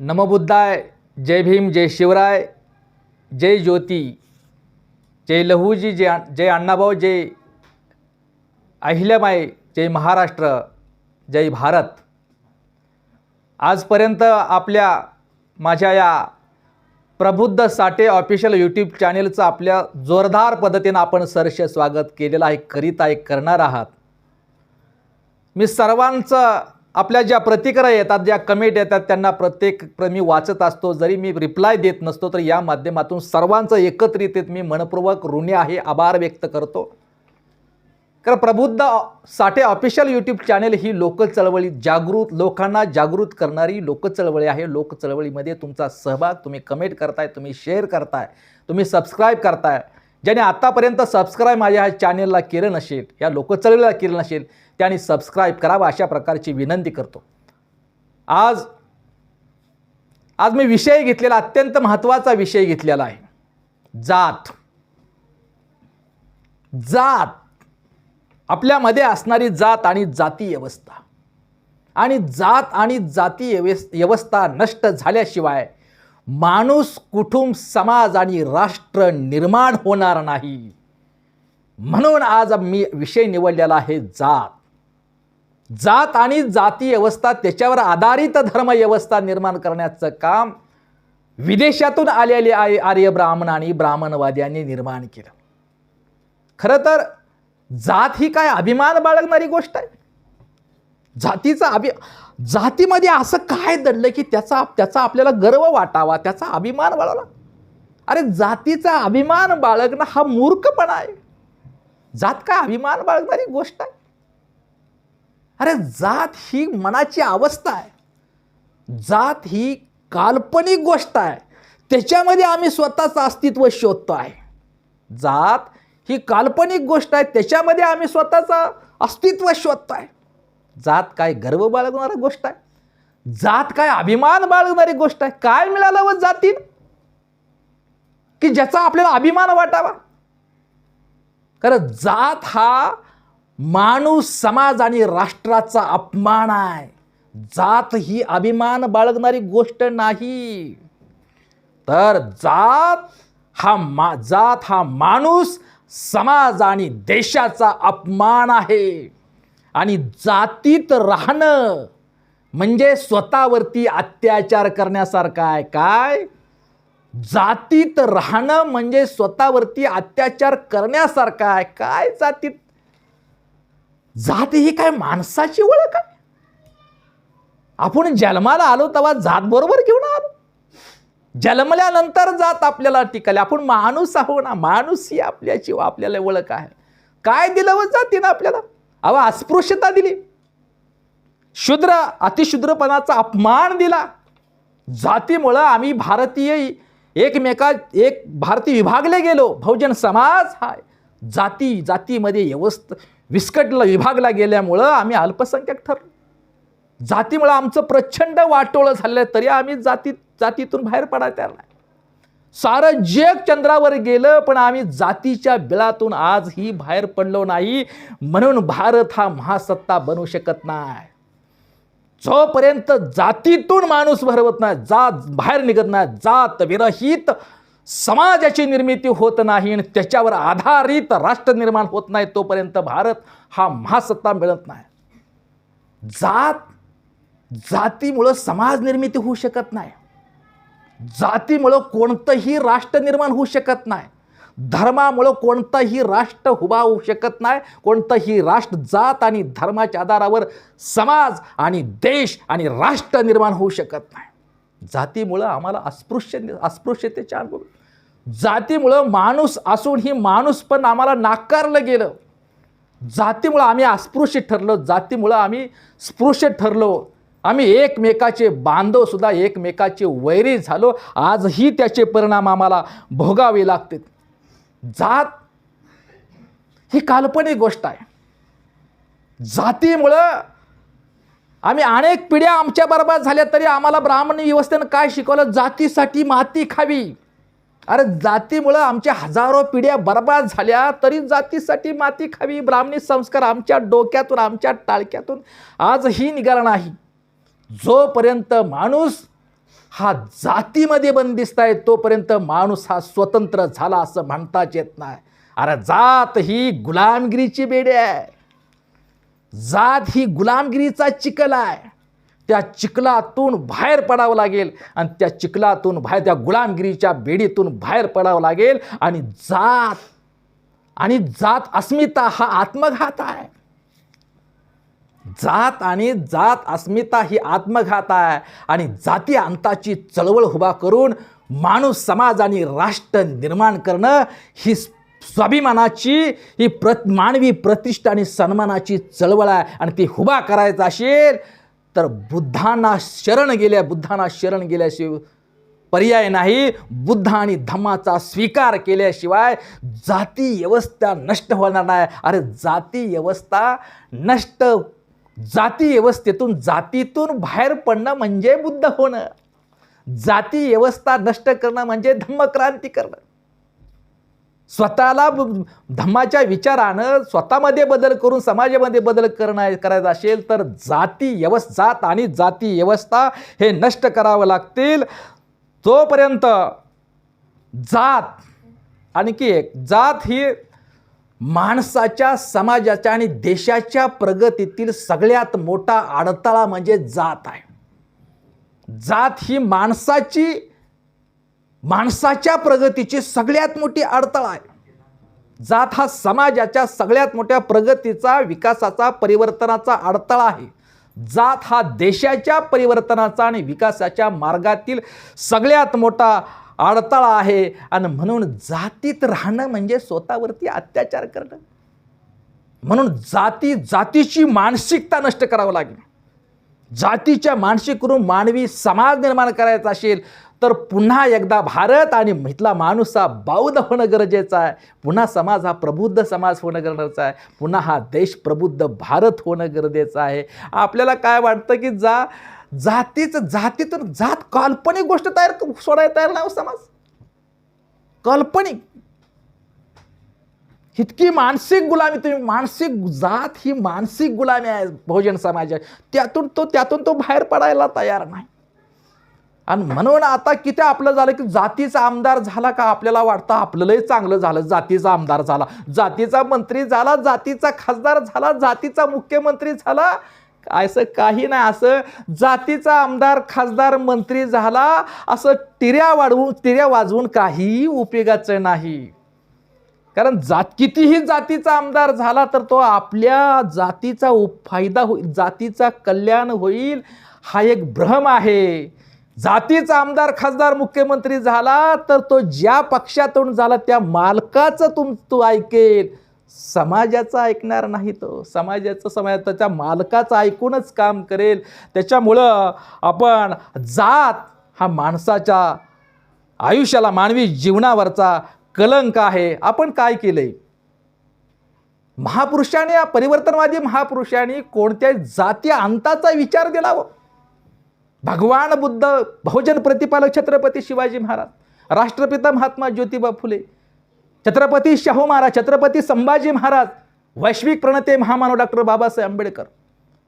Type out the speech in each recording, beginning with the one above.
नमबुद्धाय जय भीम जय शिवराय जय ज्योती जय लहूजी जय जय अण्णाभाऊ जय अहिल्याबाई जय महाराष्ट्र जय भारत. आजपर्यंत आपल्या माझ्या या प्रबुद्ध साठे ऑफिशियल यूट्यूब चॅनेलचं आपल्या जोरदार पद्धतीनं आपण सरश स्वागत केलेलं आहे करीत आहे करणार आहात. मी सर्वांचं आपल्या ज्या प्रतिक्रिया येतात ज्या कमेंट येतात त्यांना प्रत्येक मी वाचत असतो. जरी मी रिप्लाय देत नसतो तर या माध्यमातून सर्वांचं एकत्रित मी मनपूर्वक ऋणी आहे आभार व्यक्त करतो. कारण Prabuddha Sathe official YouTube channel ही लोक चळवळी जागृत लोकांना जागृत करणारी लोक चळवळी आहे. लोक चळवळीमध्ये तुमचा सहभाग तुम्ही कमेंट करताय तुम्ही शेअर करताय तुम्ही सबस्क्राईब करताय. ज्याने आत्तापर्यंत सबस्क्राईब माझ्या ह्या चॅनेलला केलं नसेल या लोकचळवळीला केलं नसेल त्याने सबस्क्राईब करावं अशा प्रकारची विनंती करतो. आज आज मी विषय घेतलेला अत्यंत महत्त्वाचा विषय घेतलेला आहे. जात. जात. आपल्यामध्ये असणारी जात आणि जाती व्यवस्था. आणि जात आणि जाती व्यवस्था नष्ट झाल्याशिवाय माणूस कुटुंब समाज आणि राष्ट्र निर्माण होणार नाही. म्हणून आज मी विषय निवडलेला आहे जात. जात आणि जाती व्यवस्था त्याच्यावर आधारित धर्म व्यवस्था निर्माण करण्याचं काम विदेशातून आलेले आहे आर्य ब्राह्मण आणि ब्राह्मणवाद्यांनी निर्माण केलं. खरं तर जात ही काय अभिमान बाळगणारी गोष्ट आहे? जातीचा अभि जातीमध्ये असं काय दडलं की त्याचा त्याचा आपल्याला गर्व वाटावा त्याचा अभिमान बाळगला अरे जातीचा अभिमान बाळगणं हा मूर्खपणा आहे. जात काय अभिमान बाळगणारी गोष्ट आहे? अरे जात ही मनाची अवस्था आहे. जात ही काल्पनिक गोष्ट आहे. त्याच्यामध्ये आम्ही स्वतःचं अस्तित्व शोधतो आहे. जात ही काल्पनिक गोष्ट आहे. त्याच्यामध्ये आम्ही स्वतःचं अस्तित्व शोधतो आहे. जात काय गर्व बाळगणारी गोष्ट आहे? जात काय अभिमान बाळगणारी गोष्ट आहे? काय मिळालं व जातीन की ज्याचा आपल्याला अभिमान वाटावा? कारण जात हा माणूस समाज आणि राष्ट्राचा अपमान आहे. जात ही अभिमान बाळगणारी गोष्ट नाही. तर जात हा मा जात हा माणूस समाज आणि देशाचा अपमान आहे. आणि जातीत राहणं म्हणजे स्वतःवरती अत्याचार करण्यासारखं आहे. काय? जातीत राहणं म्हणजे स्वतःवरती अत्याचार करण्यासारखं आहे. काय जातीत? जात ही काय माणसाची ओळख आहे? आपण जन्माला आलो तेव्हा जात बरोबर घेऊन आलो. जन्मल्यानंतर जात आपल्याला टिकले. आपण माणूस आहो ना माणूस ही आपल्याची आपल्याला ओळख आहे. काय दिलं व जातीनं आपल्याला? अहो अस्पृश्यता दिली. शूद्र अतिशूद्रपणाचा अपमान दिला. जातीमुळं आम्ही भारतीय एकमेका एक भारतीय विभागले गेलो. बहुजन समाज हा जाती जातीमध्ये व्यवस्थ विस्कटला विभागला गेल्यामुळं आम्ही अल्पसंख्याक ठरलो. जातीमुळं आमचं प्रचंड वाटोळं झालं तरी आम्ही जाती जातीतून बाहेर पडायला तयार नाही. सारं जग चंद्रावर गेलं पण आम्ही जातीच्या बिळातून आजही बाहेर पडलो नाही. म्हणून भारत हा महासत्ता बनू शकत नाही. जोपर्यंत जातीतून माणूस भरवत नाही जात बाहेर निघत नाही जात विरहित समाजाची निर्मिती होत नाही आणि त्याच्यावर आधारित राष्ट्र निर्माण होत नाही तोपर्यंत भारत हा महासत्ता मिळत नाही. जात जातीमुळं समाज निर्मिती होऊ शकत नाही. जातीमुळं कोणतंही राष्ट्र निर्माण होऊ शकत नाही. धर्मामुळं कोणतंही राष्ट्र उभा होऊ शकत नाही. कोणतंही राष्ट्र जात आणि धर्माच्या आधारावर समाज आणि देश आणि राष्ट्र निर्माण होऊ शकत नाही. जातीमुळं आम्हाला अस्पृश्य अस्पृश्यतेच्या अनुभव. जातीमुळं माणूस असून ही माणूस पण आम्हाला नाकारलं गेलं. जातीमुळं आम्ही अस्पृश्य ठरलो. जातीमुळं आम्ही स्पृश्य ठरलो. आम्ही एकमेकाचे बांधवसुद्धा एकमेकाचे वैरी झालो. आजही त्याचे परिणाम आम्हाला भोगावे लागतात. जात ही काल्पनिक गोष्ट आहे. जातीमुळं आम्ही अनेक पिढ्या आमच्या बरबाद झाल्या तरी आम्हाला ब्राह्मण व्यवस्थेनं काय शिकवलं? जातीसाठी माती खावी. अरे जातीमुळं आमच्या हजारो पिढ्या बर्बाद झाल्या तरी जातीसाठी माती खावी. ब्राह्मणी संस्कार आमच्या डोक्यातून आमच्या टाळक्यातून आजही निघाला नाही. जोपर्यंत माणूस हा जातीमध्ये बंदिस्त आहे तोपर्यंत माणूस हा स्वतंत्र झाला असं म्हणताच येत नाही. अरे जात ही गुलामगिरीची बेडी आहे. जात ही गुलामगिरीचा चिखल आहे. त्या चिखलातून बाहेर पडावं लागेल आणि त्या चिखलातून बाहेर त्या गुलामगिरीच्या बेडीतून बाहेर पडावं लागेल आणि जात आणि जात अस्मिता हा आत्मघात आहे. जात आणि जात अस्मिता ही आत्मघात आहे. आणि जाती अंताची चळवळ उभा करून माणूस समाज आणि राष्ट्र निर्माण करणं ही स्वाभिमानाची ही प्र मानवी प्रतिष्ठा आणि सन्मानाची चळवळ आहे. आणि ती उभा करायचं असेल तर बुद्धांना शरण गेल्या बुद्धांना शरण गेल्याशिवाय पर्याय नाही. बुद्ध आणि धम्माचा स्वीकार केल्याशिवाय जाती व्यवस्था नष्ट होणार नाही. अरे जाती व्यवस्था नष्ट जाती व्यवस्थेतून जातीतून बाहेर पडणं म्हणजे बुद्ध होणं. जाती व्यवस्था नष्ट करणं म्हणजे धम्मक्रांती करणं. स्वतःला धम्माच्या विचारानं स्वतःमध्ये बदल करून समाजामध्ये बदल करणं करायचा असेल तर जाती व्यवस्थ जात आणि जाती व्यवस्था हे नष्ट करावं लागतील. तोपर्यंत जात आणखी एक जात ही माणसाच्या समाजाच्या आणि देशाच्या प्रगतीतील सगळ्यात मोठा अडथळा म्हणजे जात आहे. जात ही माणसाची माणसाच्या प्रगतीची सगळ्यात मोठी अडथळा आहे. जात हा समाजाच्या सगळ्यात मोठ्या प्रगतीचा विकासाचा परिवर्तनाचा अडथळा आहे. जात हा देशाच्या परिवर्तनाचा आणि विकासाच्या मार्गातील सगळ्यात मोठा अडथळा आहे. आणि म्हणून जातीत राहणं म्हणजे स्वतःवरती अत्याचार करणं. म्हणून जाती जातीची मानसिकता नष्ट करावं लागेल जातीच्या मानसिकरून मानवी समाज निर्माण करायचा असेल तर पुन्हा एकदा भारत आणि इथला माणूस हा बौद्ध होणं गरजेचं आहे. पुन्हा समाज हा प्रबुद्ध समाज होणं गरजेचं आहे. पुन्हा हा देश प्रबुद्ध भारत होणं गरजेचं आहे. आपल्याला काय वाटतं की जा जातीचं जातीतून जात काल्पनिक गोष्ट तयार सोडायला तयार नाही हो समाज. काल्पनिक. इतकी मानसिक गुलामी तुम्ही मानसिक जात ही मानसिक गुलामी आहे बहुजन समाजात. त्यातून तो त्यातून तो बाहेर पडायला तयार नाही. आणि म्हणून आता किती आपलं झालं की जातीचा आमदार झाला का आपल्याला वाटतं आपल्यालाही चांगलं झालं जातीचा आमदार झाला. जातीचा मंत्री झाला जातीचा खासदार झाला जातीचा मुख्यमंत्री झाला. असं काही नाही असं जातीचा आमदार खासदार मंत्री झाला असं टिऱ्या वाढवून टिऱ्या वाजवून काहीही उपयोगाचं नाही. कारण जात कितीही जातीचा आमदार झाला तर तो आपल्या जातीचा उप- फायदा होईल जातीचा कल्याण होईल हा एक भ्रम आहे. जातीचा आमदार खासदार मुख्यमंत्री झाला तर तो ज्या पक्षातून झाला त्या मालकाचं तुम तो ऐकेल. समाजाचं ऐकणार नाही तो. समाजाचं समाज त्याच्या मालकाचं ऐकूनच काम करेल. त्याच्यामुळं आपण जात हा माणसाच्या आयुष्याला मानवी जीवनावरचा कलंक आहे. आपण काय केलंय? महापुरुषाने या परिवर्तनवादी महापुरुषांनी कोणत्या जाती अंताचा विचार दिला व हो. भगवान बुद्ध बहुजन प्रतिपालक छत्रपती शिवाजी महाराज राष्ट्रपिता महात्मा ज्योतिबा फुले छत्रपती शाहू महाराज छत्रपती संभाजी महाराज वैश्विक प्रणते महामानव डॉक्टर बाबासाहेब आंबेडकर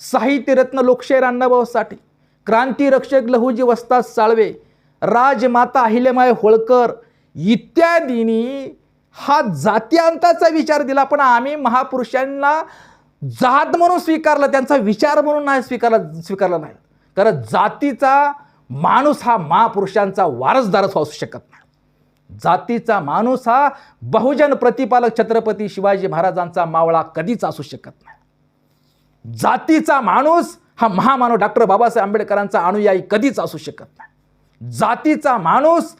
साहित्यरत्न लोकशाहीर अण्णाभाऊ साठे क्रांती रक्षक लहुजी वस्ताद साळवे राजमाता अहिल्यामाई होळकर इत्यादींनी हा जात्यांताचा विचार दिला. पण आम्ही महापुरुषांना जात म्हणून स्वीकारला त्यांचा विचार म्हणून नाही स्वीकारला स्वीकारला नाही. कारण जातीचा माणूस हा महापुरुषांचा वारसदारच असू शकत नाही. जातीचा माणूस हा बहुजन प्रतिपालक छत्रपती शिवाजी महाराजांचा मावळा कधीच असू शकत नाही. जातीचा माणूस हा महामानव डॉक्टर बाबासाहेब आंबेडकरांचा अनुयायी कधीच असू शकत नाही. जातीचा माणूस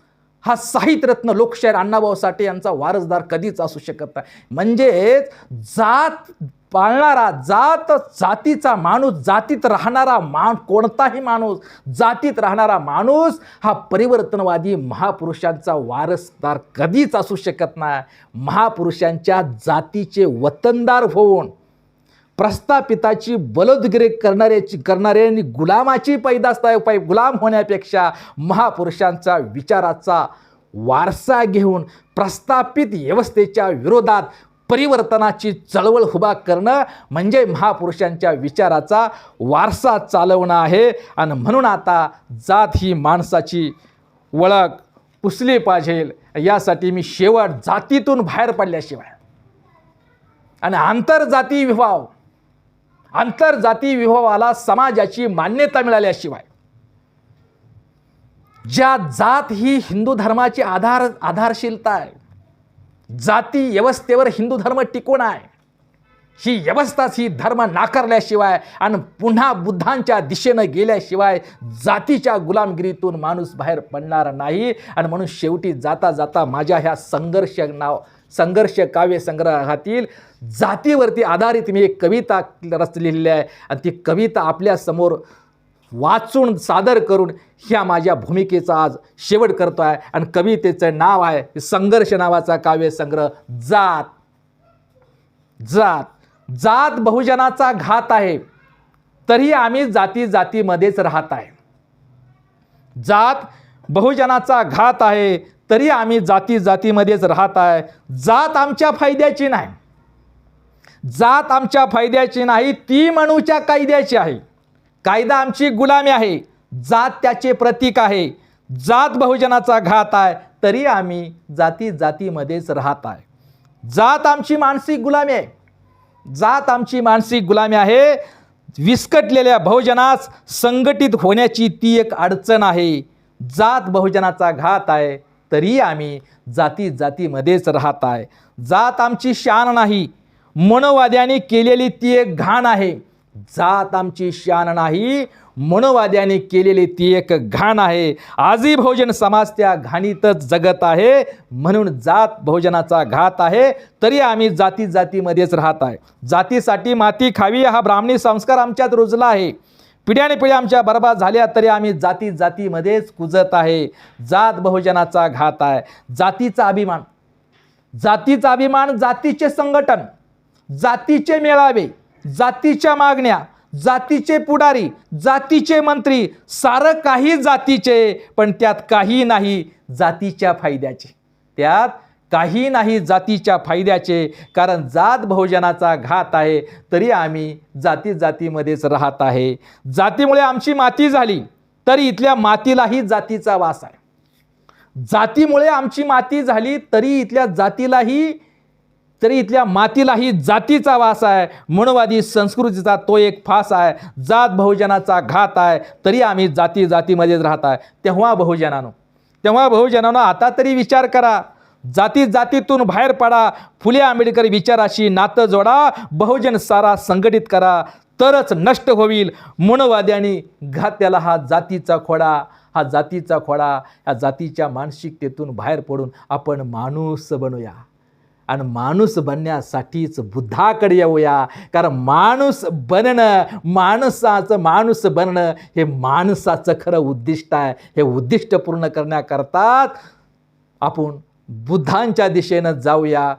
हा साहित्यरत्न लोकशाहीर अण्णाभाऊ साठे यांचा वारसदार कधीच असू शकत नाही. म्हणजेच जात पाळणारा जात जातीचा माणूस जातीत राहणारा मान कोणताही माणूस जातीत राहणारा माणूस हा परिवर्तनवादी महापुरुषांचा वारसदार कधीच असू शकत नाही. महापुरुषांच्या जातीचे वतनदार होऊन प्रस्थापिताची बलोदगिरी करणाऱ्याची करणाऱ्यांनी गुलामाची पैदास्त पै गुलाम होण्यापेक्षा महापुरुषांचा विचाराचा वारसा घेऊन प्रस्थापित व्यवस्थेच्या विरोधात परिवर्तनाची चळवळ उभा करणं म्हणजे महापुरुषांच्या विचाराचा वारसा चालवणं आहे. आणि म्हणून आता जात ही माणसाची ओळख पुसली पाहिजे. यासाठी मी शेवट जातीतून बाहेर पडल्याशिवाय. आणि आंतरजाती विवाह आंतरजाती विवाहाला समाजाची मान्यता मिळाल्याशिवाय. ज्या जात ही हिंदू धर्माची आधार आधारशीलता आहे जाती व्यवस्थेवर हिंदू धर्म टिकून आहे. ही व्यवस्थाच ही धर्म नाकारल्याशिवाय आणि पुन्हा बुद्धांच्या दिशेनं गेल्याशिवाय जातीच्या गुलामगिरीतून माणूस बाहेर पडणार नाही. आणि म्हणून शेवटी जाता जाता माझ्या ह्या संघर्ष नाव संघर्ष काव्य संग्रहातील जातीवरती आधारित मी एक कविता रचलेली आहे. आणि ती कविता आपल्यासमोर वाचून सादर करून ह्या माझ्या भूमिकेचा आज शेवट करतो आहे आणि कवितेचं नाव आहे संघर्ष नावाचा काव्यसंग्रह जात. जात. जात बहुजनाचा घात आहे. तरी आम्ही जाती जातीमध्येच राहत आहे. जात बहुजनाचा घात आहे. तरी आम्ही जाती जातीमध्येच राहत आहे. जात आमच्या फायद्याची नाही. जात आमच्या फायद्याची नाही ती म्हणूच्या कायद्याची आहे. कायदा आमची गुलामी आहे. जात त्याचे प्रतीक आहे. जात बहुजनाचा घात आहे. तरी आम्ही जाती जातीमध्येच राहत आहे. जात आमची मानसिक गुलामी आहे. जात आमची मानसिक गुलामी आहे. विस्कटलेल्या बहुजनास संघटित होण्याची ती एक अडचण आहे. जात बहुजनाचा घात आहे. तरी आम्ही जाती जातीमध्येच राहत आहे. जात आमची शान नाही. मनोवाद्याने केलेली ती एक घाण आहे. जात आमची शान नाही. मनोवाद्याने केलेली ती एक घाण आहे. आजी बहुजन समाज त्या घाणीतच जगत आहे. म्हणून जात बहुजनाचा घात आहे. तरी आम्ही जाती जातीमध्येच राहत आहे. जातीसाठी माती खावी हा ब्राह्मणी संस्कार आमच्यात रुजला आहे. पिढ्याने पिढ्या आमच्या बर्बाद झाल्या तरी आम्ही जाती जातीमध्येच कुजत आहे. जात बहुजनाचा घात आहे. जातीचा अभिमान. जातीचा अभिमान जातीचे संघटन. जातीचे मेळावे. जातीच्या मागण्या जातीचे पुढारी जातीचे मंत्री सारं काही जातीचे पण त्यात काही नाही जातीच्या फायद्याचे. त्यात काही नाही जातीच्या फायद्याचे कारण जात बहुजनाचा घात आहे तरी आम्ही जाती जातीमध्येच राहत आहे. जातीमुळे आमची माती झाली तरी इथल्या मातीलाही जातीचा वास आहे. जातीमुळे आमची माती झाली तरी इथल्या जातीलाही तरी इथल्या मातीलाही जातीचा वास आहे. मनोवादी संस्कृतीचा तो एक फास आहे. जात बहुजनाचा घात आहे. तरी आम्ही जाती जातीमध्येच राहत आहे. तेव्हा बहुजनानं तेव्हा बहुजनानं आता तरी विचार करा. जाती जातीतून बाहेर पडा. फुले आंबेडकर विचाराशी नातं जोडा. बहुजन सारा संघटित करा. तरच नष्ट होईल. मनोवाद्यांनी घात्याला हा जातीचा खोडा. हा जातीचा खोडा. या जातीच्या मानसिकतेतून बाहेर पडून आपण माणूस बनूया. आणि माणूस बनण्यासाठीच बुद्धाकडे येऊया. कारण माणूस बनणं माणसाचं माणूस बनणं हे माणसाचं खरं उद्दिष्ट आहे. हे उद्दिष्ट पूर्ण करण्याकरताच आपण बुद्धांच्या दिशेनं जाऊया.